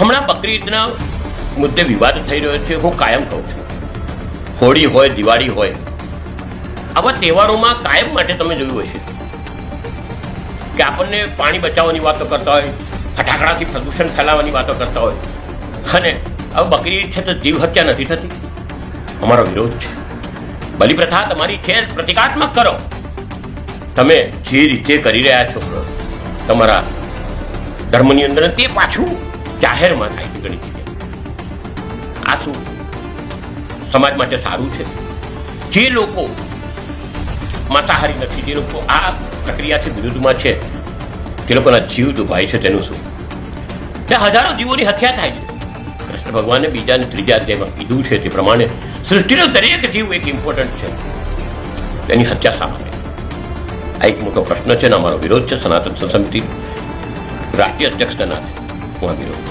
હમણાં બકરી ઈદના મુદ્દે વિવાદ થઈ રહ્યો છે, હું કાયમ કહું છું. હોળી હોય, દિવાળી હોય, આવા તહેવારોમાં કાયમ માટે તમે જોયું હશે કે આપણને પાણી બચાવવાની વાતો કરતા હોય, ફટાકડાથી પ્રદૂષણ ફેલાવવાની વાતો કરતા હોય. અને હવે બકરી છે તો જીવ હત્યા નથી થતી. અમારો વિરોધ છે. બલિ પ્રથા તમારી છે, પ્રતિકાત્મક કરો. તમે જે રીતે કરી રહ્યા છો, તમારા ધર્મની અંદર તે પાછું જાહેરમાં થાય છે ઘણી જગ્યાએ. આ શું સમાજ માટે સારું છે. જે લોકો માંસાહારી નથી, જે લોકો આ પ્રક્રિયાથી વિરુદ્ધમાં છે, તે લોકોના જીવ દુભાય છે તેનું શું? ને હજારો જીવોની હત્યા થાય છે. કૃષ્ણ ભગવાને બીજા અને ત્રીજા અધ્યાયમાં કીધું છે તે પ્રમાણે સૃષ્ટિનો દરેક જીવ એક ઇમ્પોર્ટન્ટ છે. તેની હત્યા શા માટે? આ એક મોટો પ્રશ્ન છે અને અમારો વિરોધ છે, સનાતન સમિતિ રાષ્ટ્રીય અધ્યક્ષના નાતે હું આ વિરોધ